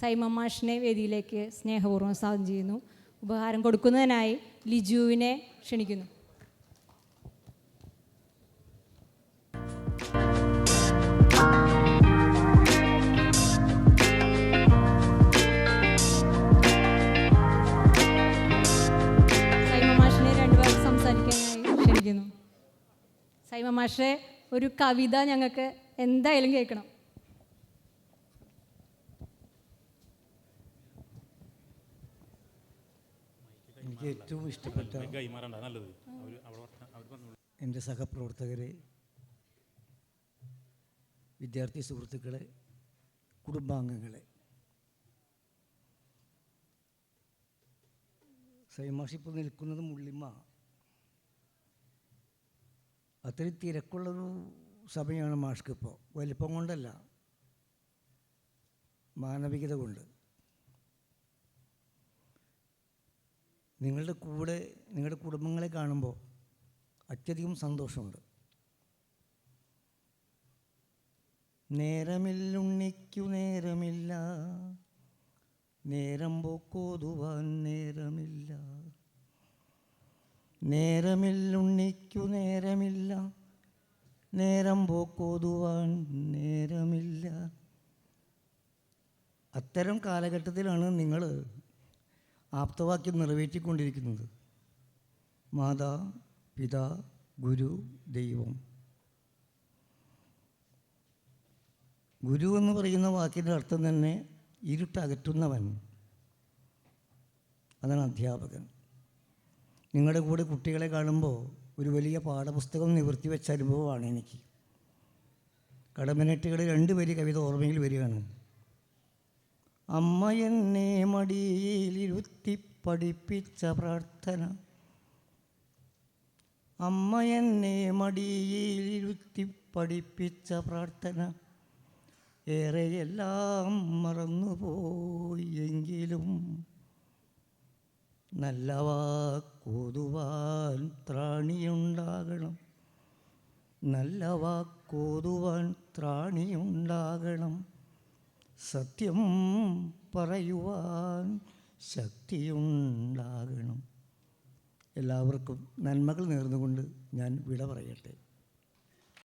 സൈമ വേദിയിലേക്ക് സ്നേഹപൂർവം സ്വാഗതം ചെയ്യുന്നു. ഉപഹാരം കൊടുക്കുന്നതിനായി ലിജുവിനെ ക്ഷണിക്കുന്നു. സൈമ മാഷിനെ രണ്ടുപേർ ക്ഷണിക്കുന്നു. സൈമ മാഷെ ഒരു കവിത ഞങ്ങൾക്ക് എന്തായാലും കേൾക്കണം. എനിക്ക് ഏറ്റവും ഇഷ്ടപ്പെട്ട നല്ലത്. എന്റെ സഹപ്രവർത്തകരെ വിദ്യാർത്ഥി സുഹൃത്തുക്കളെ കുടുംബാംഗങ്ങളെ സൈമാഷിപ്പ് നിൽക്കുന്നത് മുള്ളിമ്മ അത്രയും തിരക്കുള്ളൊരു സമയമാണ് മാഷ്കിപ്പോൾ. വലിപ്പം കൊണ്ടല്ല. മാനവികത കൊണ്ട്. നിങ്ങളുടെ കൂടെ നിങ്ങളുടെ കുടുംബങ്ങളെ കാണുമ്പോൾ അത്യധികം സന്തോഷമുണ്ട്. നേരമില്ലുണ്ണിക്കു നേരമില്ല നേരം പോക്കോതുവാൻ നേരമില്ല. നേരമില്ലുണ്ണിക്കു നേരമില്ല നേരം പോക്കോതുവാൻ നേരമില്ല. അത്തരം കാലഘട്ടത്തിലാണ് നിങ്ങൾ ആപ്തവാക്യം നിറവേറ്റിക്കൊണ്ടിരിക്കുന്നത്. മാതാ പിതാ ഗുരു ദൈവം. ഗുരു എന്ന് പറയുന്ന വാക്കിന്റെ അർത്ഥം തന്നെ ഇരുട്ടകറ്റുന്നവൻ. അതാണ് അധ്യാപകൻ. നിങ്ങളുടെ കൂടെ കുട്ടികളെ കാണുമ്പോൾ ഒരു വലിയ പാഠപുസ്തകം നിവർത്തി വെച്ച അനുഭവമാണ് എനിക്ക്. കടമനെട്ടുകൾ രണ്ട് വരി കവിത ഓർമ്മയിൽ വരികയാണ്. അമ്മ എന്നെ മടിയിലിരുത്തി പഠിപ്പിച്ച പ്രാർത്ഥന. അമ്മ എന്നെ മടിയിലിരുത്തി പഠിപ്പിച്ച പ്രാർത്ഥന. ഏറെയെല്ലാം മറന്നുപോയി എങ്കിലും നല്ല വാക്കോതുവാൻ ത്രാണിയുണ്ടാകണം. നല്ല വാക്കോതുവാൻ ത്രാണിയുണ്ടാകണം. സത്യം പറയുവാൻ ശക്തിയുണ്ടാകണം. എല്ലാവർക്കും നന്മകൾ നേർന്നുകൊണ്ട് ഞാൻ വിട പറയട്ടെ.